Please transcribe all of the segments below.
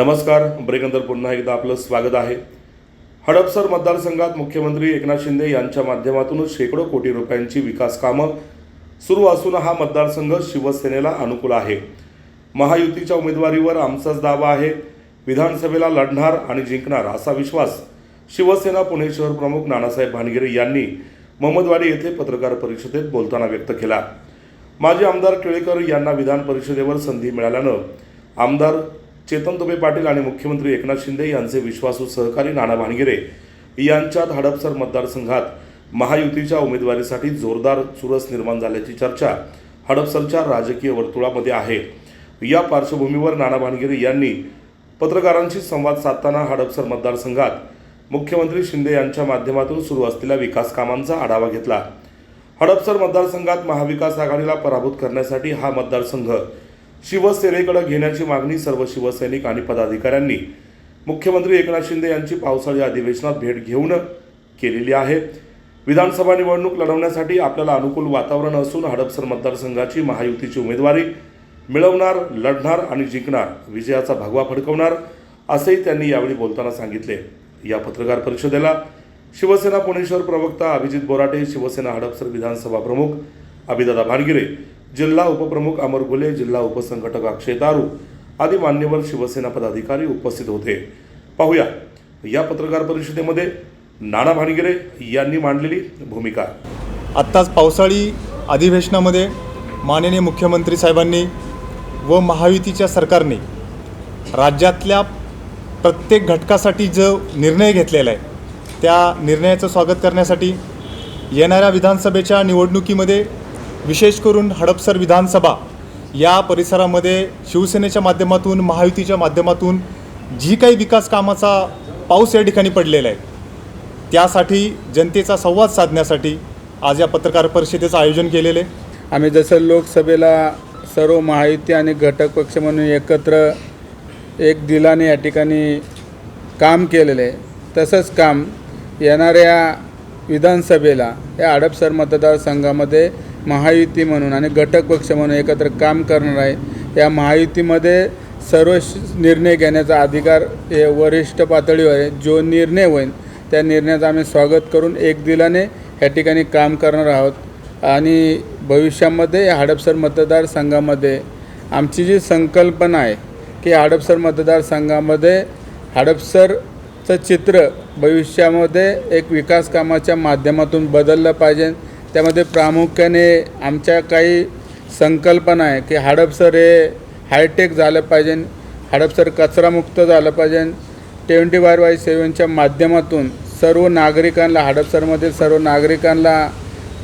नमस्कार ब्रेकनंतर पुन्हा एकदा आपलं स्वागत आहे. हडपसर मतदारसंघात मुख्यमंत्री एकनाथ शिंदे यांच्या माध्यमातूनच शेकडो कोटी रुपयांची विकास कामं सुरू असून हा मतदारसंघ शिवसेनेला अनुकूल आहे. महायुतीच्या उमेदवारीवर आमचाच दावा आहे. विधानसभेला लढणार आणि जिंकणार असा विश्वास शिवसेना पुणे शहर प्रमुख नानासाहेब भानगिरे यांनी मोहम्मदवाडी येथे पत्रकार परिषदेत बोलताना व्यक्त केला. माजी आमदार टिळेकर यांना विधान परिषदेवर संधी मिळाल्यानं आमदार चेतन दुबे पाटील आणि मुख्यमंत्री एकनाथ शिंदे यांचे विश्वासू सहकारी नाना भानगिरे यांच्यात हडपसर मतदारसंघात महायुतीच्या उमेदवारीसाठी जोरदार चुरस निर्माण झाल्याची चर्चा हडपसरच्या राजकीय वर्तुळामध्ये आहे. या पार्श्वभूमीवर नाना भानगिरे यांनी पत्रकारांशी संवाद साधताना हडपसर मतदारसंघात मुख्यमंत्री शिंदे यांच्या माध्यमातून सुरू असलेल्या विकास कामांचा आढावा घेतला. हडपसर मतदारसंघात महाविकास आघाडीला पराभूत करण्यासाठी हा मतदारसंघ शिवसेनेकडे घेण्याची मागणी सर्व शिवसैनिक आणि पदाधिकाऱ्यांनी. मुख्यमंत्री एकनाथ शिंदे यांची पावसाळी अधिवेशनात भेट घेऊन केलेली आहे. विधानसभा निवडणूक लढवण्यासाठी आपल्याला अनुकूल वातावरण असून हडपसर मतदारसंघाची महायुतीची उमेदवारी मिळवणार लढणार आणि जिंकणार विजयाचा भगवा फडकवणार असेही त्यांनी यावेळी बोलताना सांगितले. या पत्रकार परिषदेला शिवसेना पुणे शहर प्रवक्ता अभिजित बोराटे शिवसेना हडपसर विधानसभा प्रमुख अभिदादा भानगिरे जिल्हा उपप्रमुख अमर गुले जिल्हा उपसंघटक अक्षय तारू आदी मान्यवर शिवसेना पदाधिकारी उपस्थित होते. पाहूया. या पत्रकार परिषदेमध्ये नाना भानगिरे यांनी मांडलेली भूमिका. आत्ताच पावसाळी अधिवेशनामध्ये माननीय मुख्यमंत्री साहेबांनी व महायुतीच्या सरकारने राज्यातल्या प्रत्येक घटकासाठी जो निर्णय घेतलेला आहे त्या निर्णयाचं स्वागत करण्यासाठी येणाऱ्या विधानसभेच्या निवडणुकीमध्ये विशेष करून हडपसर विधानसभा या परिसरामध्ये शिवसेनेच्या माध्यमातून महायुतीच्या माध्यमातून जी काही विकास कामाचा पाऊस या ठिकाणी पडलेला आहे त्यासाठी जनतेचा संवाद साधण्यासाठी आज या पत्रकार परिषदेचं आयोजन केलेलं आहे. आम्ही जसं लोकसभेला सर्व महायुती आणि घटक पक्ष म्हणून एकत्र एक दिलाने या ठिकाणी काम केलेलं आहे तसंच काम येणाऱ्या विधानसभेला या हडपसर मतदारसंघामध्ये महायुती म्हणून आणि घटक पक्ष म्हणून एकत्र काम करणार आहे. या महायुतीमध्ये सर्व निर्णय घेण्याचा अधिकार हे वरिष्ठ पातळीवर आहे. जो निर्णय होईल त्या निर्णयाचं आम्ही स्वागत करून एक दिलाने या ठिकाणी काम करणार आहोत. आणि भविष्यामध्ये हडपसर मतदारसंघामध्ये आमची जी संकल्पना आहे की हडपसर मतदारसंघामध्ये हडपसरचं चित्र भविष्यामध्ये एक विकास कामाच्या माध्यमातून बदललं पाहिजे. त्यामध्ये प्रामुख्याने आमच्या काही संकल्पना आहे की हडपसर हे हायटेक झालं पाहिजे हडपसर कचरामुक्त झालं पाहिजे. ट्वेंटी बाय बाय सेवनच्या माध्यमातून सर्व नागरिकांना हडपसरमधील सर्व नागरिकांना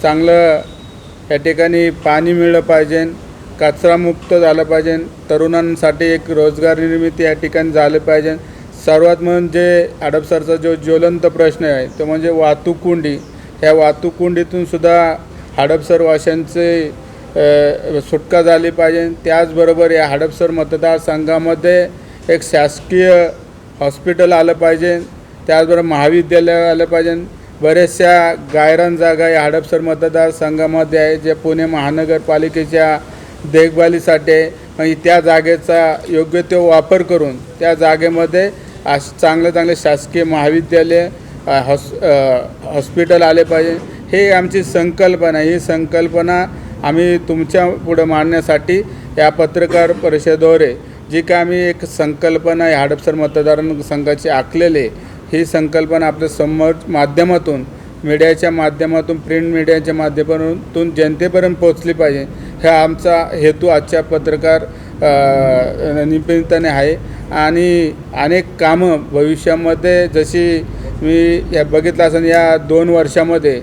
चांगलं या ठिकाणी पाणी मिळलं पाहिजे कचरामुक्त झालं पाहिजे. तरुणांसाठी एक रोजगार निर्मिती या ठिकाणी झालं पाहिजे. सर्वात म्हणजे हडपसरचा जो ज्वलंत प्रश्न आहे तो म्हणजे वाहतूक कोंडी. ह्या वाहतूक कोंडीतून सुद्धा हडपसरवाशांचे सुटका झाली पाहिजे. त्याचबरोबर या हडपसर मतदारसंघामध्ये एक शासकीय हॉस्पिटल आलं पाहिजे. त्याचबरोबर महाविद्यालय आलं पाहिजे. बऱ्याचशा गायरान जागा या हडपसर मतदारसंघामध्ये आहे जे पुणे महानगरपालिकेच्या देखभालीसाठी आहे. आणि त्या जागेचा योग्य तो वापर करून त्या जागेमध्ये अश चांगले चांगले शासकीय महाविद्यालय हॉस हॉस्पिटल आले पाहिजे हे आमची संकल्पना आहे. ही संकल्पना आम्ही तुमच्या पुढं मांडण्यासाठी या पत्रकार परिषदेद्वारे जी काय आम्ही एक संकल्पना या हडपसर मतदार संघाची आखलेली ही संकल्पना आपल्यासमोर माध्यमातून मीडियाच्या माध्यमातून प्रिंट मीडियाच्या माध्यमातून जनतेपर्यंत पोचली पाहिजे हा आमचा हेतू आजच्या पत्रकार निमित्ताने आहे आणि अनेक कामं भविष्यामध्ये जशी मी या बघितलं असं या दोन वर्षामध्ये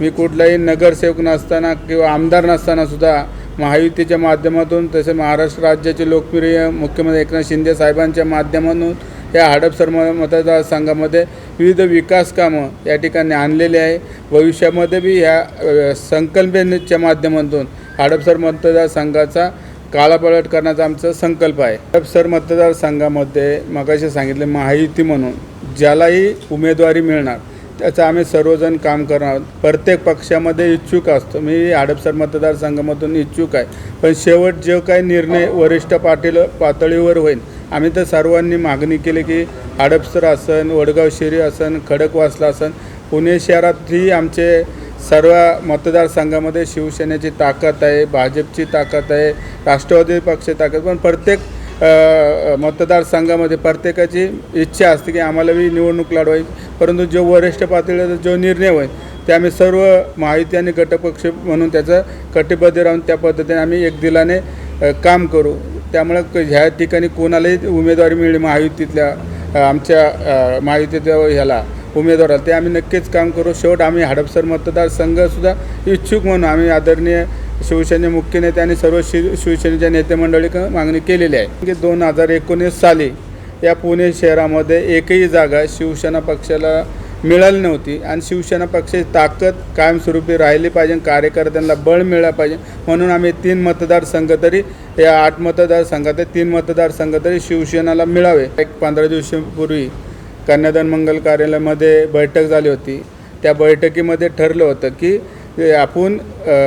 मी कुठलाही नगरसेवक नसताना किंवा आमदार नसतानासुद्धा महायुतीच्या माध्यमातून तसे महाराष्ट्र राज्याचे लोकप्रिय मुख्यमंत्री एकनाथ शिंदे साहेबांच्या माध्यमातून या हडपसर म मतदारसंघामध्ये विविध विकास कामं या ठिकाणी आणलेली आहे. भविष्यामध्ये बी ह्या संकल्पनेच्या माध्यमातून हडपसर मतदारसंघाचा काळापलट करण्याचा आमचा संकल्प आहे. हडपसर मतदारसंघामध्ये मगाशी सांगितले महायुती म्हणून. ज्यालाही उमेदवारी मिळणार त्याचं आम्ही सर्वजण काम करणार आहोत. प्रत्येक पक्षामध्ये इच्छुक असतो. मी हडपसर मतदारसंघामधून इच्छुक आहे. पण शेवट जो काही निर्णय वरिष्ठ पाटील पातळीवर होईल आम्ही तर सर्वांनी मागणी केली की हडपसर असन वडगाव शिरी असन खडकवासला असन पुणे शहरातही आमचे सर्व मतदारसंघामध्ये शिवसेनेची ताकद आहे भाजपची ताकद आहे राष्ट्रवादी पक्षाची ताकद पण प्रत्येक मतदारसंघामध्ये प्रत्येकाची इच्छा असते की आम्हाला बी निवडणूक लढवायची. परंतु जो वरिष्ठ पातळीवर जो निर्णय होईल ते आम्ही सर्व माहिती आणि गटपक्ष म्हणून त्याचं कटिबद्ध राहून त्या पद्धतीने आम्ही एक दिलाने काम करू. त्यामुळं ह्या ठिकाणी कोणालाही उमेदवारी मिळली महायुतीतल्या आमच्या महायुतीतल्या ह्याला उमेदवाराला. ते आम्ही नक्कीच काम करू. शेवट आम्ही हडपसर मतदारसंघसुद्धा इच्छुक म्हणून आम्ही आदरणीय शिवसेने मुख्य नेते आणि सर्व शि शिवसेनेच्या नेतेमंडळी मागणी केलेली आहे. की दोन हजार एकोणीस साली या पुणे शहरामध्ये एकही जागा शिवसेना पक्षाला मिळाली नव्हती. आणि शिवसेना पक्षाची ताकद कायमस्वरूपी राहिली पाहिजे कार्यकर्त्यांना बळ मिळालं पाहिजे. म्हणून आम्ही तीन मतदारसंघ तरी या आठ मतदारसंघात तीन मतदारसंघ तरी शिवसेनाला मिळावे. एक पंधरा दिवसापूर्वी कन्यादान मंगल कार्यालयामध्ये बैठक झाली होती. त्या बैठकीमध्ये ठरलं होतं की आपण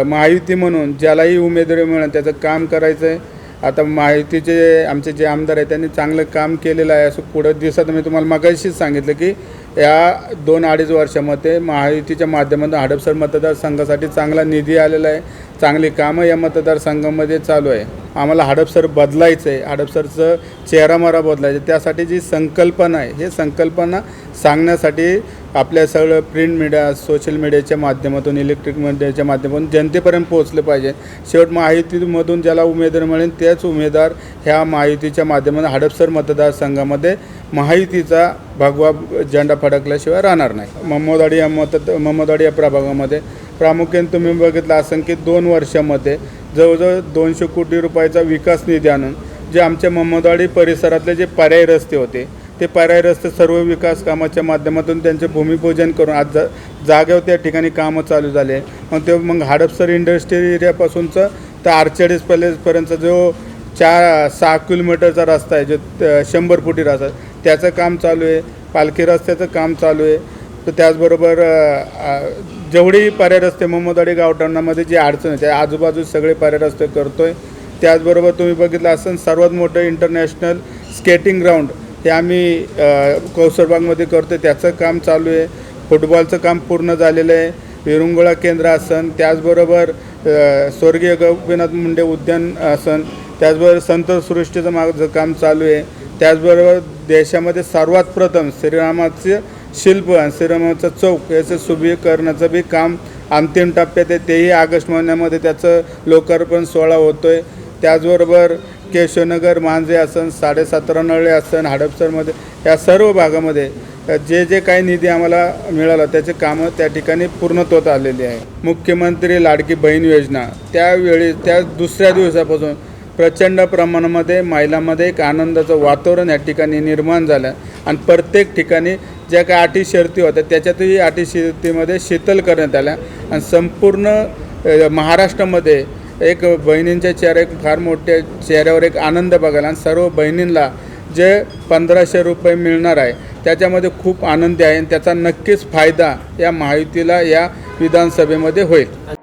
महायुती म्हणून ज्यालाही उमेदवारी मिळेल त्याचं काम करायचं आहे आता महायुतीचे आमचे जे आमदार आहेत त्यांनी चांगलं काम केलेलं आहे. असं पुढं दिवसात मी तुम्हाला मगाशीच सांगितलं की या दोन अडीच वर्षामध्ये महायुतीच्या माध्यमातून हडपसर मतदारसंघासाठी चांगला निधी आलेला आहे. चांगली कामं या मतदारसंघामध्ये चालू आहे. आम्हाला हडपसर बदलायचं आहे हडपसरचं चेहरामारा बदलायचं त्यासाठी जी संकल्पना आहे हे संकल्पना सांगण्यासाठी आपल्या सगळं प्रिंट मीडिया सोशल मीडियाच्या माध्यमातून इलेक्ट्रिक मीडियाच्या माध्यमातून जनतेपर्यंत पोहोचलं पाहिजे. शेवट महायुतीमधून ज्याला उमेदवार मिळेल तेच उमेदवार ह्या महायुतीच्या माध्यमातून हडपसर मतदारसंघामध्ये महायुतीचा भगवा झेंडा फडकल्याशिवाय राहणार नाही. मोमोदाडी या मत मोमोदाडी या प्रभागामध्ये प्रामुख्याने तुम्ही बघितलं असं की दोन वर्षामध्ये जवळजवळ दोनशे कोटी रुपयाचा विकास निधी आणून जे आमच्या मोमोदाडी परिसरातले जे पर्यायी रस्ते होते ते पर्याय रस्ते सर्व विकास कामाच्या माध्यमातून त्यांचे भूमिपूजन करून आज जा जागेवर त्या ठिकाणी कामं चालू झाले. मग ते मग हडपसर इंडस्ट्रियल एरियापासूनचं तर आर्चडीस पॅलेसपर्यंत जो चार सहा किलोमीटरचा रस्ता आहे जो शंभर फुटी रस्ता त्याचं काम चालू आहे. पालखी रस्त्याचं काम चालू आहे. तर त्याचबरोबर जेवढेही जेवढी पर्याय रस्ते मोहम्मदवाडी गावठाणामध्ये जी अडचण आहे त्या आजूबाजू सगळे पर्याय रस्ते करतो आहे त्याचबरोबर तुम्ही बघितलं असं सर्वात मोठं इंटरनॅशनल स्केटिंग ग्राउंड हे आम्ही कौसरबागमध्ये करतो आहे त्याचं काम चालू आहे. फुटबॉलचं काम पूर्ण झालेलं आहे. विरुंगुळा केंद्र असन त्याचबरोबर स्वर्गीय गोपीनाथ मुंडे उद्यान असन त्याचबरोबर संतसृष्टीचं माझं काम चालू आहे. त्याचबरोबर देशामध्ये सर्वात प्रथम श्रीरामाचं शिल्प आणि श्रीरामाचं चौक याचं सुबीकरणाचं बी काम अंतिम टप्प्यात आहे. तेही ऑगस्ट महिन्यामध्ये त्याचं लोकार्पण सोहळा होतो आहे त्याचबरोबर केशवनगर मांजे असन साडेसतरा नळे असन हडपसरमध्ये या सर्व भागामध्ये जे जे काही निधी आम्हाला मिळाला त्याचे कामं त्या ठिकाणी पूर्णत्वात आलेली आहे. मुख्यमंत्री लाडकी बहीण योजना त्यावेळी त्या दुसऱ्या दिवसापासून प्रचंड प्रमाणामध्ये महिलांमध्ये एक आनंदाचं वातावरण या ठिकाणी निर्माण झालं. आणि प्रत्येक ठिकाणी ज्या काही अटी शर्ती होत्या त्याच्यातही अटी शर्तीमध्ये शीतल करण्यात आल्या. आणि संपूर्ण महाराष्ट्रामध्ये एक बहिणींच्या चेहऱ्या फार मोठ्या चेहऱ्यावर एक आनंद बघायला आणि सर्व बहिणींना जे पंधराशे रुपये मिळणार आहे त्याच्यामध्ये खूप आनंदी आहे आणि त्याचा नक्कीच फायदा या महायुतीला या विधानसभेमध्ये होईल.